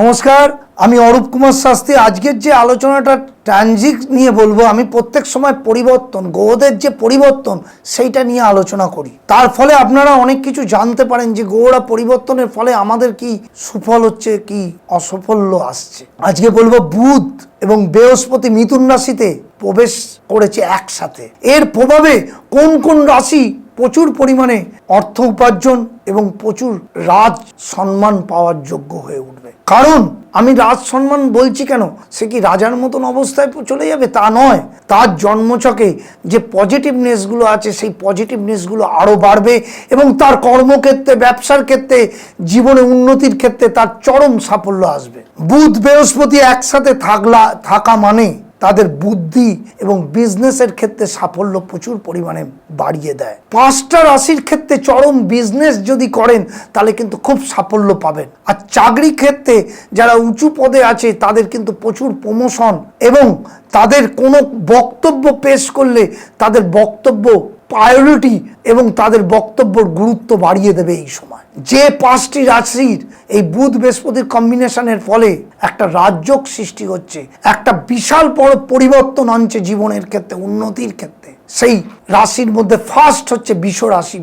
নমস্কার, আমি অরূপ কুমার শাস্ত্রী। আজকের যে আলোচনাটা ট্রানজিট নিয়ে বলব, আমি প্রত্যেক সময় পরিবর্তন গ্রহদের যে পরিবর্তন, সেইটা নিয়ে আলোচনা করি। তার ফলে আপনারা অনেক কিছু জানতে পারেন যে গ্রহরা পরিবর্তনের ফলে আমাদের কি সুফল হচ্ছে, কি অসফল্য আসছে। আজকে বলব, বুধ এবং বৃহস্পতি মিথুন রাশিতে প্রবেশ করেছে একসাথে। এর প্রভাবে কোন কোন রাশি প্রচুর পরিমাণে অর্থ উপার্জন এবং প্রচুর রাজ সম্মান পাওয়ার যোগ্য হয়ে উঠবে। কারণ আমি রাজ সম্মান বলছি কেন? সে কি রাজার মতন অবস্থায় চলে যাবে? তা নয়। তার জন্মচকে যে পজিটিভনেসগুলো আছে, সেই পজিটিভনেসগুলো আরও বাড়বে এবং তার কর্মক্ষেত্রে, ব্যবসার ক্ষেত্রে, জীবনে উন্নতির ক্ষেত্রে তার চরম সাফল্য আসবে। বুধ বৃহস্পতি একসাথে থাকলা থাকা মানে তাদের বুদ্ধি এবং বিজনেসের ক্ষেত্রে সাফল্য প্রচুর পরিমাণে বাড়িয়ে দেয়। পাঁচটা রাশির ক্ষেত্রে চরম বিজনেস যদি করেন, তাহলে কিন্তু খুব সাফল্য পাবেন। আর চাকরি ক্ষেত্রে যারা উঁচু পদে আছে, তাদের কিন্তু প্রচুর প্রমোশন এবং তাদের কোনো বক্তব্য পেশ করলে তাদের বক্তব্য প্রায়োরিটি এবং তাদের বক্তব্যর গুরুত্ব বাড়িয়ে দেবে এই সময়। যে পাঁচটি রাশির এই বুধ বৃহস্পতির কম্বিনেশনের ফলে একটা রাজ্যক সৃষ্টি হচ্ছে, একটা বিশাল বড় পরিবর্তন আনছে জীবনের ক্ষেত্রে, উন্নতির ক্ষেত্রে। সেই রাশির মধ্যে ফার্স্ট হচ্ছে বিশ্ব রাশি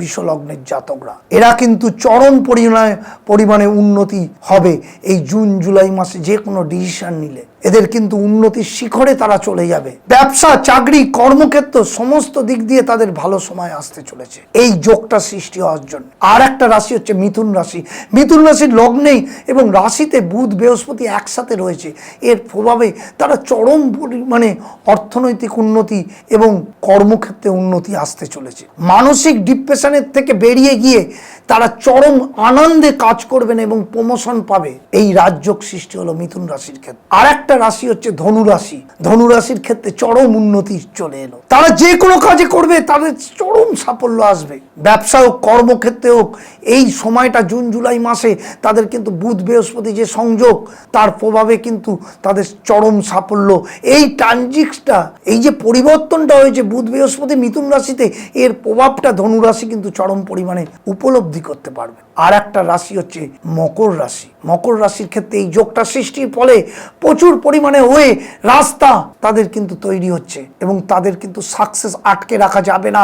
বিশ্বলগ্নের জাতকরা। এরা কিন্তু চরম পরিমাণে পরিমাণে উন্নতি হবে এই জুন, জুলাই মাসে যে কোনো ডিসিশন নিলে। এদের কিন্তু উন্নতির শিখরে তারা চলে যাবে। ব্যবসা, চাকরি, কর্মক্ষেত্র সমস্ত দিক দিয়ে তাদের ভালো সময় আসতে চলেছে। এই যোগটা সৃষ্টি হওয়ার জন্য। আর একটা রাশি হচ্ছে মিথুন রাশি। মিথুন রাশির লগ্নেই এবং রাশিতে বুধ, বৃহস্পতি একসাথে রয়েছে। এর প্রভাবে তারা চরম পরিমাণে অর্থনৈতিক উন্নতি এবং কর্মক্ষেত্রে উন্নতি আসতে চলেছে। মানসিক ডিপ্রেশনের থেকে বেরিয়ে গিয়ে তারা চরম আনন্দে কাজ করবেন এবং প্রমোশন পাবে। এই রাজযোগ সৃষ্টি হলো মিথুন রাশির ক্ষেত্রে। আর একটা রাশি হচ্ছে ধনু রাশি ধনু রাশির ক্ষেত্রে চরম উন্নতি চলে এলো। তারা যে কোনো কাজে করবে, তাদের চরম সাফল্য আসবে। ব্যবসা হোক, কর্মক্ষেত্রে হোক, এই সময়টা জুন, জুলাই মাসে তাদের কিন্তু বুধ, বৃহস্পতি যে সংযোগ, তার প্রভাবে কিন্তু তাদের চরম সাফল্য। এই ট্রানজিক্সটা, এই যে পরিবর্তনটা হয়েছে বুধ, বৃহস্পতি, মিথুন রাশিতে, এর প্রভাবটা ধনু রাশি কিন্তু চরম পরিমাণে উপলব্ধি করতে পারবে। আর একটা রাশি হচ্ছে মকর রাশি। মকর রাশির ক্ষেত্রে এই যোগটা সৃষ্টির ফলে প্রচুর পরিমাণে হয়ে রাস্তা তাদের কিন্তু তৈরি হচ্ছে এবং তাদের কিন্তু সাকসেস আটকে রাখা যাবে না।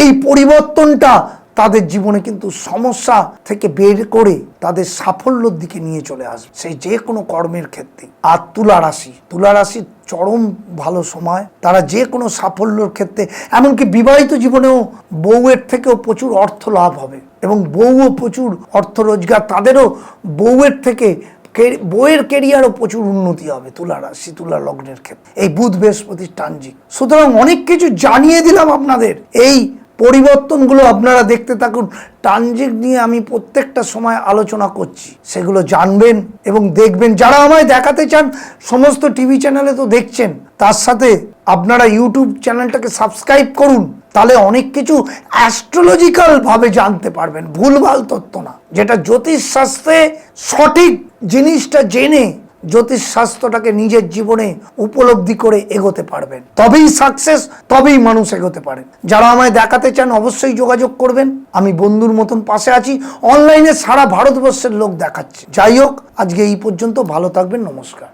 এই পরিবর্তনটা তাদের জীবনে কিন্তু সমস্যা থেকে বের করে তাদের সাফল্যর দিকে নিয়ে চলে আসবে। সেই যে কোনো কর্মের ক্ষেত্রে। আর তুলা রাশি। তুলা রাশির চরম ভালো সময়। তারা যে কোনো সাফল্যর ক্ষেত্রে, এমনকি বিবাহিত জীবনেও বউয়ের থেকেও প্রচুর অর্থ লাভ হবে। এবং বউও প্রচুর অর্থ রোজগার। তাদেরও বউয়ের থেকে বইয়ের কেরিয়ারও প্রচুর উন্নতি হবে তুলা রাশি, তুলা লগ্নের ক্ষেত্রে। এই বুধ বৃহস্পতির ট্রানজিট সুতরাং অনেক কিছু জানিয়ে দিলাম আপনাদের। এই পরিবর্তনগুলো আপনারা দেখতে থাকুন। ট্রানজিট নিয়ে আমি প্রত্যেকটা সময় আলোচনা করছি। সেগুলো জানবেন এবং দেখবেন। যারা আমায় দেখাতে চান, সমস্ত টিভি চ্যানেলে তো দেখছেন, তার সাথে আপনারা ইউটিউব চ্যানেলটাকে সাবস্ক্রাইব করুন, তাহলে অনেক কিছু অ্যাস্ট্রোলজিক্যাল ভাবে জানতে পারবেন। ভুলভাল তথ্য না। যেটা জ্যোতিষ শাস্ত্রে সঠিক জিনিসটা জেনে জ্যোতিষ শাস্ত্রটাকে নিজের জীবনে উপলব্ধি করে এগোতে পারবেন। তবেই সাকসেস তবেই মানুষ এগোতে পারেন যারা আমায় দেখাতে চান, অবশ্যই যোগাযোগ করবেন। আমি বন্ধুর মতন পাশে আছি। অনলাইনে সারা ভারতবর্ষের লোক দেখাচ্ছে। যাই হোক, আজকে এই পর্যন্ত। ভালো থাকবেন, নমস্কার।